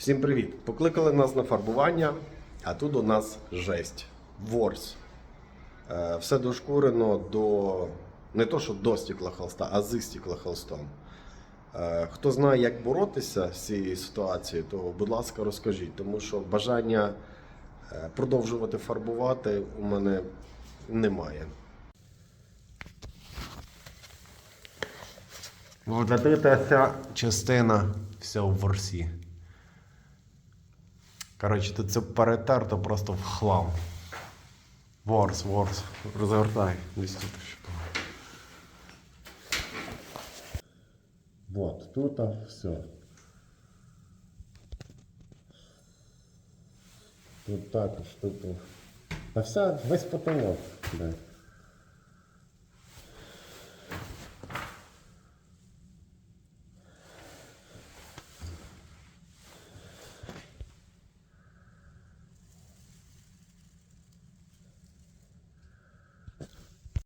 Всім привіт! Покликали нас на фарбування, а тут у нас жесть. Ворс. Е, Все дошкурено до не то, що до стекла холста, а з стекла холстом. Е, Хто знає, як боротися з цією ситуацією, то, будь ласка, розкажіть, тому що бажання е, продовжувати фарбувати у мене немає. Вся частина вся в ворсі. Коротше, тут це перетерто просто в хлам. Ворс, ворс. Розгортай. Десь тут ще. Вот, тут а, все. Тут також, тут. Та вся весь потолок. блядь.